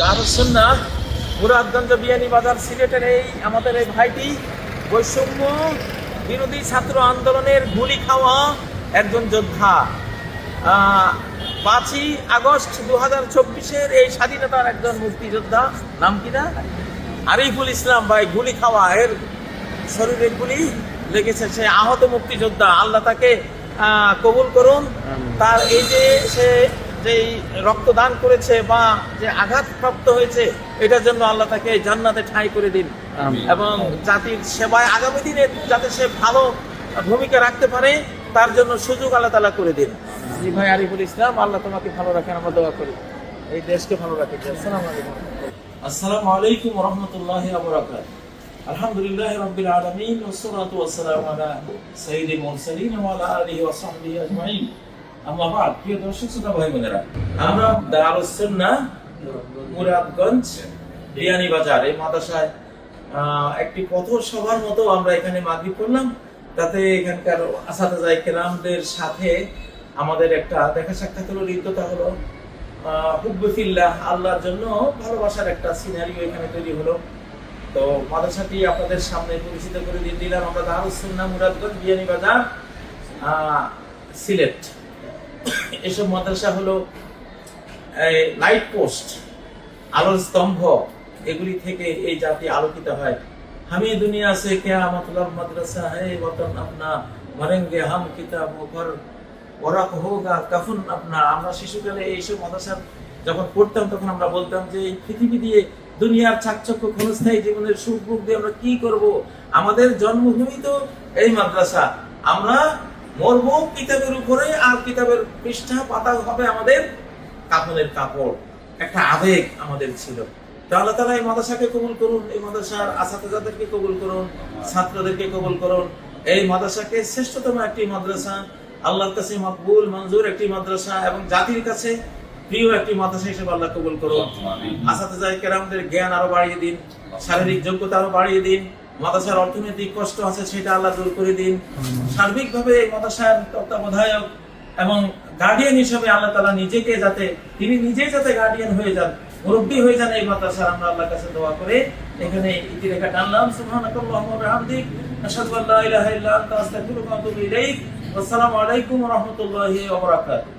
দারুসুন্না মুরাদগঞ্জ বিয়ানি বাজার সিলেটের এই আমাদের এই ভাইটি বৈষম্য বিরোধী ছাত্র আন্দোলনের গুলি খাওয়া একজন যোদ্ধা। পাঁচই আগস্ট দু হাজার চব্বিশের এই স্বাধীনতার একজন মুক্তিযোদ্ধা নাম কি না? আরিফুল ইসলাম ভাই গুলি খাওয়া এর শরীরে গুলি লেগেছে সে আহত মুক্তিযোদ্ধা। আল্লাহ তাকে কবুল করুন। তার এই যে সে যেই রক্তদান করেছে বা যে আঘাতপ্রাপ্ত হয়েছে এটার জন্য আল্লাহ তাকে জান্নাতে ঠাঁই করে দিন। এবং জাতির সেবায় আগামী দিনে যাতে সে ভালো ভূমিকা রাখতে পারে তার জন্য সুযোগ আল্লাহ তালা করে দিন। জি ভাই আরিফুল ইসলাম আল্লাহ তোমাকে ভালো রাখেন আমরা দোয়া করি। এই দেশকে ভালো রাখেন। আসসালাম আলাইকুম। আসসালামু আলাইকুম রহমতুল্লাহ আবরাকাত আলহামদুলিল্লাহ রাব্বিল আলামিন ওয়াসসালাতু ওয়াসসালামু আলা সাইয়্যিদিল মুরসালিন ওয়া আলা আলিহি ওয়া সাহবিহি আজমাইন। বাদ প্রিয় দর্শক শ্রোতা ভাই বোনেরা আমরা দারুস সুন্নাহ মুরাদগঞ্জ বিয়ানি বাজার এই একটি পথর সভার মতো আমরা এখানে মাগরিব করলাম। তাতে এখানকার আসাদাজাই কেরামদের সাথে আমাদের একটা দেখা সাক্ষাৎ হলো ঋদ্ধতা হলো। আহ, হুব্বে আল্লাহর জন্য ভালোবাসার একটা সিনারিও এখানে তৈরি হলো। তো মাদ্রাসাটি আপনাদের সামনে পরিচিত করে দিয়ে দিলাম। আমরা দারুস সুন্নাহ মুরাদগঞ্জ বিয়ানি বাজার আহ, সিলেট। এসব মাদ্রাসা হলো লাইট পোস্ট আলোর স্তম্ভ, এগুলি থেকে এই জাতি আলোকিত হয়। হামি দুনিয়া সে কেয়া মতলব মাদ্রাসা, হে ওতন আপনা, মরেঙ্গে হাম কিতাব ওরাক হোগা কাফুন আপনা। আমরা শিশুকালে যখন পড়তাম, তখন আমরা বলতাম যে, এই পৃথিবী দিয়ে দুনিয়ার চাকচক্য ক্ষণস্থায়ী জীবনের সুখ দিয়ে আমরা কি করব? আমাদের জন্মভূমি তো এই মাদ্রাসা। আমরা মরবো কিতাবের উপরে আর কিতাবের পৃষ্ঠা পাতা হবে আমাদের কাপড়ের কাপড়। একটা আবেগ আমাদের ছিল। তো আল্লাহ তালা এই মাদ্রাসাকে কবুল করুন এই মাদ্রাসার আসাতেজাদেরকে কবুল করুন ছাত্রদেরকে কবুল করুন। এই মাদ্রাসাকে শ্রেষ্ঠতম একটি মাদ্রাসা আল্লাহর কাছে মকবুল মঞ্জুর একটি মাদ্রাসা এবং জাতির কাছে প্রিয় একটি মাদ্রাসা হিসেবে আল্লাহ কবুল করুন। আসাতেজাই কেরামদের জ্ঞান আরও বাড়িয়ে দিন শারীরিক যোগ্যতা আরও বাড়িয়ে দিন। মাদ্রাসার অর্থনৈতিক কষ্ট আছে, সেটা আল্লাহ দূর করে দিন। সার্বিকভাবে এই মাদ্রাসার তত্ত্বাবধায়ক এবং গার্ডিয়ান হিসেবে আল্লাহ তালা নিজেকে যাতে, তিনি নিজেই যাতে গার্ডিয়ান হয়ে যান, মুরব্বী হয়ে যান এই মাদ্রাসার, আমরা আল্লাহর কাছে দোয়া করে এখানে ইতিরেখা টানলাম। সুবহানাকাল্লাহুম্মা ওয়া বিহামদিক, আশহাদু আল্লা ইলাহা ইল্লা আনতা, আস্তাগফিরুকা ওয়া আতুবু ইলাইক। আসসালামু আলাইকুম ওয়া রাহমাতুল্লাহি ওয়া বারাকাতুহু।